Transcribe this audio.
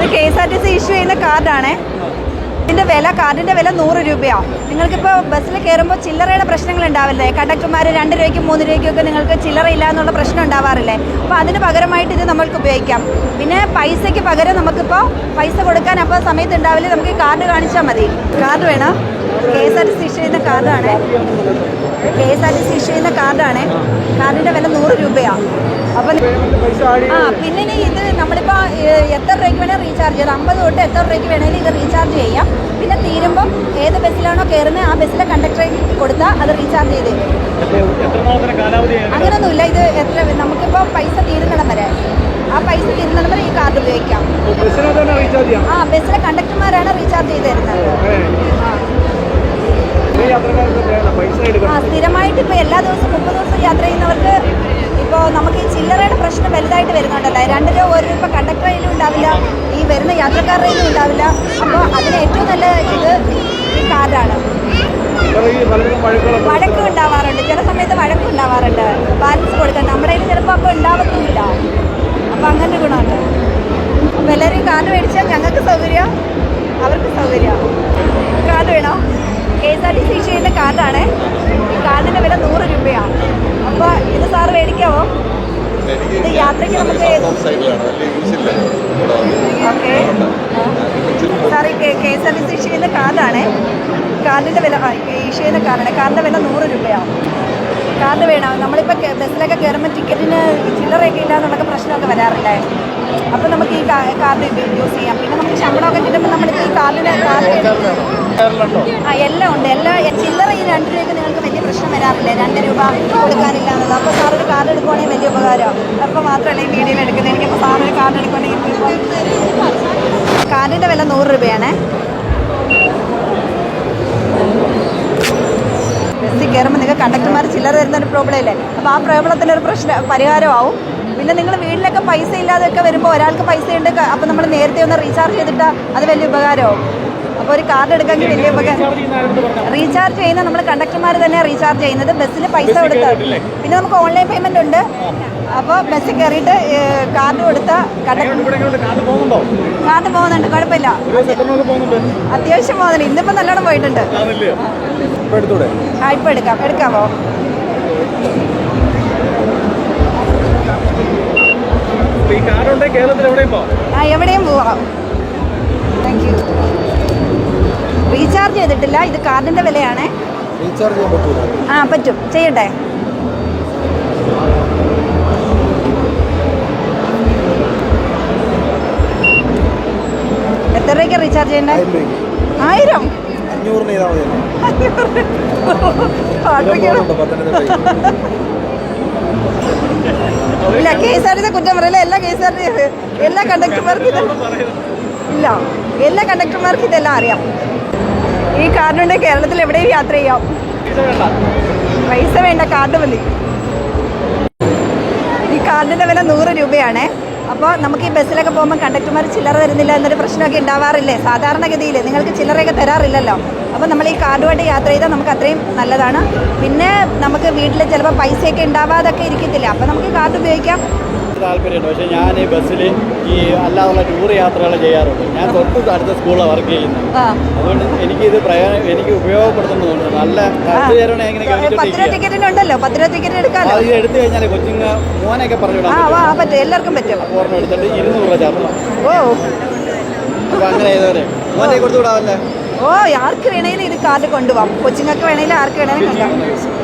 ഇത് K S R T C issue ചെയ്യുന്ന കാർഡാണേ ഇതിന്റെ വില കാർഡിന്റെ വില നൂറ് രൂപയാണ് നിങ്ങൾക്കിപ്പോൾ ബസ്സിൽ കയറുമ്പോൾ ചില്ലറയുടെ പ്രശ്നങ്ങൾ ഉണ്ടാവില്ലേ? കണ്ടക്ടർമാർ രണ്ട് രൂപയ്ക്കും മൂന്ന് രൂപയ്ക്കും ഒക്കെ നിങ്ങൾക്ക് ചില്ലറ ഇല്ല എന്നുള്ള പ്രശ്നം ഉണ്ടാവാറില്ലേ? അപ്പോൾ അതിന് പകരമായിട്ട് ഇത് നമ്മൾക്ക് ഉപയോഗിക്കാം. പിന്നെ പൈസയ്ക്ക് പകരം നമുക്കിപ്പോൾ പൈസ കൊടുക്കാൻ അപ്പോൾ സമയത്ത് ഉണ്ടാവില്ല? നമുക്ക് കാർഡ് കാണിച്ചാൽ മതി. കാർഡ് വേണം? K S R T C issue ചെയ്യുന്ന കാർഡാണ്. K S R T C issue ചെയ്യുന്ന കാർഡാണ്. കാർഡിന്റെ വില നൂറ് രൂപയാണ് അപ്പം ആ പിന്നെ ഇനി ഇത് നമ്മളിപ്പോൾ എത്ര രൂപയ്ക്ക് വേണേൽ റീചാർജ് ചെയ്യാം. അമ്പത് തൊട്ട് എത്ര രൂപയ്ക്ക് വേണേലും ഇത് റീചാർജ് ചെയ്യാം. പിന്നെ തീരുമ്പം ഏത് ബസ്സിലാണോ കയറുന്നത് ആ ബസ്സിലെ കണ്ടക്ടറെ കൊടുത്താൽ അത് റീചാർജ് ചെയ്ത് അങ്ങനെയൊന്നുമില്ല ഇത് എത്ര നമുക്കിപ്പോൾ പൈസ തീരുന്നിടം വരെ. ആ പൈസ തീരുന്നിടം വരെ ഈ കാർഡ് ഉപയോഗിക്കാം. ആ ബസ്സിലെ കണ്ടക്ടർമാരാണ് റീചാർജ് ചെയ്ത് തരുന്നത്. ആ സ്ഥിരമായിട്ട് ഇപ്പോൾ എല്ലാ ദിവസവും മുപ്പത് ദിവസം യാത്ര ചെയ്യുന്നവർക്ക് ഇപ്പോൾ നമുക്ക് ഈ ചില്ലറയുടെ പ്രശ്നം വലുതായിട്ട് വരുന്നുണ്ടല്ലേ. രണ്ട് രൂപ ഒരു രൂപ കണ്ടക്ടർ കയ്യിലും ഉണ്ടാവില്ല ഈ വരുന്ന യാത്രക്കാരുടെ കയ്യിലും ഉണ്ടാവില്ല. അപ്പോൾ അതിന് ഏറ്റവും നല്ല ഇത് ഈ കാർഡാണ് വഴക്കും ഉണ്ടാവാറുണ്ട്. ചില സമയത്ത് വഴക്കും ഉണ്ടാവാറുണ്ട്. K S R T C issue ചെയ്യുന്ന കാർഡാണ്. ഈ കാർഡിന്റെ വില നൂറ് രൂപയാണ്. അപ്പോൾ ഇത് സാർ മേടിക്കാവോ? ഇത് യാത്രയ്ക്ക് നമുക്ക് ഓക്കെ. സാർ ഈ K S R T C issue ചെയ്യുന്ന കാർഡാണ്. കാർഡിന്റെ വില ഇഷ്യൂ ചെയ്യുന്ന കാർഡാണ്. കാർഡിന്റെ വില നൂറ് രൂപയാണ്. കാർഡ് വേണം? നമ്മളിപ്പോൾ ബസ്സിലൊക്കെ കയറുമ്പോൾ ടിക്കറ്റിന് ചില്ലറയൊക്കെ ഇല്ല എന്നുള്ളൊക്കെ പ്രശ്നമൊക്കെ വരാറില്ലേ? അപ്പോൾ നമുക്ക് ഈ കാർഡ് യൂസ് ചെയ്യാം. പിന്നെ നമുക്ക് ശമ്പളമൊക്കെ കിട്ടുമ്പോൾ നമ്മളിപ്പോൾ ഈ കാർഡിന് കാർഡ് എല്ലാം ഉണ്ട്. എല്ലാ ചില്ലറ ഈ രണ്ട് രൂപയ്ക്ക് നിങ്ങൾക്ക് വലിയ പ്രശ്നം വരാറില്ലേ. രണ്ട് രൂപ കൊടുക്കാനില്ല എന്നുള്ളത്. അപ്പോൾ സാർ ഒരു കാർഡ് എടുക്കുവാണെങ്കിൽ വലിയ ഉപകാരം അപ്പോൾ മാത്രമല്ല ഈ വീഡിയോയിൽ എടുക്കുന്നത്. എനിക്കിപ്പോൾ സാർ ഒരു കാർഡ് എടുക്കുവാണെങ്കിൽ ഇപ്പോൾ കാർഡിന്റെ വില നൂറ് രൂപയാണ്. ബസ്സിൽ കയറുമ്പോൾ നിങ്ങൾക്ക് കണ്ടക്ടർമാർ ചില്ലറ തരുന്ന ഒരു പ്രോബ്ലം ഇല്ലേ? അപ്പോൾ ആ പ്രോബ്ലത്തിന്റെ ഒരു പ്രശ്നം പരിഹാരമാവും. പിന്നെ നിങ്ങൾ വീട്ടിലൊക്കെ പൈസ ഇല്ലാതെയൊക്കെ വരുമ്പോൾ ഒരാൾക്ക് പൈസ ഉണ്ട് അപ്പോൾ നമ്മൾ നേരത്തെ ഒന്ന് റീചാർജ് ചെയ്തിട്ടാൽ അത് വലിയ ഉപകാരമാവും. അപ്പോൾ ഒരു കാർഡ് എടുക്കാൻ വലിയ റീചാർജ് ചെയ്യുന്ന നമ്മൾ കണ്ടക്ടർമാർ തന്നെ റീചാർജ് ചെയ്യുന്നത്. ബസ്സിൽ പൈസ കൊടുത്ത് പിന്നെ നമുക്ക് ഓൺലൈൻ പേയ്മെന്റ് ഉണ്ട്. അപ്പോൾ ബസ്സിൽ കയറിയിട്ട് കാർഡ് കൊടുത്ത കാർഡ് പോകുന്നുണ്ടോ? കുഴപ്പമില്ല. അത്യാവശ്യം പോകുന്നുണ്ട്. ഇന്നിപ്പോൾ നല്ലോണം പോയിട്ടുണ്ട്. ആ ഇപ്പോൾ എടുക്കാം. എടുക്കാമോ ഈ കാർഡ് ഉണ്ടെങ്കിൽ കേരളത്തിൽ എവിടെയും പോവാം. ആ എവിടെയും പോവാം. താങ്ക് യു റീചാർജ് ചെയ്തിട്ടില്ല. ഇത് കാർഡിന്റെ വിലയാണ്. റീചാർജ് ചെയ്യാൻ പറ്റൂല. ആ പറ്റും. ചെയ്യട്ടെ എത്ര രൂപയ്ക്ക് റീചാർജ് ചെയ്യണ്ടേ? ആയിരം അഞ്ഞൂറിന് ചെയ്താൽ മതി ഇല്ല കെ എസ് ആർ ടി കുറ്റം പറയില്ല? എല്ലാ കെ എസ് ആർ ടി എല്ലാ കണ്ടക്ടർമാർക്കും ഇല്ല. എല്ലാ കണ്ടക്ടർമാർക്കും ഇതെല്ലാം അറിയാം. ഈ കാർഡുണ്ട് കേരളത്തിൽ എവിടെയും യാത്ര ചെയ്യാം. പൈസ വേണ്ട കാർഡ് മതി. ഈ കാർഡിന്റെ വില നൂറ് രൂപയാണ്. അപ്പോൾ നമുക്ക് ഈ ബസ്സിലൊക്കെ പോകുമ്പോൾ കണ്ടക്ടർമാർ ചില്ലറ തരുന്നില്ല എന്നൊരു പ്രശ്നമൊക്കെ ഉണ്ടാവാറില്ലേ? സാധാരണഗതിയിൽ നിങ്ങൾക്ക് ചില്ലറയൊക്കെ തരാറില്ലല്ലോ. അപ്പോൾ നമ്മൾ ഈ കാർഡുമായിട്ട് യാത്ര ചെയ്താൽ നമുക്ക് അത്രയും നല്ലതാണ്. പിന്നെ നമുക്ക് വീട്ടിൽ ചിലപ്പോൾ പൈസയൊക്കെ ഉണ്ടാവാതൊക്കെ ഇരിക്കത്തില്ല. അപ്പോൾ നമുക്ക് കാർഡ് ഉപയോഗിക്കാം. താല്പര്യമുണ്ട്. പക്ഷേ ഞാൻ ഈ ബസ്സിൽ ഈ അല്ലാതുള്ള ടൂർ യാത്രകൾ ചെയ്യാറുണ്ട്. ഞാൻ തൊട്ട് അടുത്ത സ്കൂളിലാണ് വർക്ക് ചെയ്യുന്നത്. അതുകൊണ്ട് എനിക്ക് എനിക്കിത് പ്രയോജനം എനിക്ക് ഉപയോഗപ്പെടുത്തുന്നതുകൊണ്ട് നല്ല ബസ് പേരാണ് എങ്ങനെ പത്ത് രൂപ ഗവൺമെന്റ് ടിക്കറ്റിനുണ്ടല്ലോ പത്ത് രൂപ ടിക്കറ്റ് എടുക്കാമല്ലോ. അത് എടുത്തു കഴിഞ്ഞാൽ കൊച്ചിങ് മോനൊക്കെ പറഞ്ഞു പറ്റും. എല്ലാവർക്കും പറ്റും. ഓർമ്മ എടുത്തിട്ട് ഇരുന്നൂറ് രൂപ ഓ. അപ്പോൾ അങ്ങനെ ചെയ്തവരെ. മോനെ കൊടുത്തു വിടാമല്ലേ ഓ ആർക്ക് വേണേലും ഇത് കാർഡ് കൊണ്ടുപോകാം കൊച്ചിങ്ങൾക്ക് വേണേലും ആർക്ക് വേണേലും കൊണ്ടുപോകാം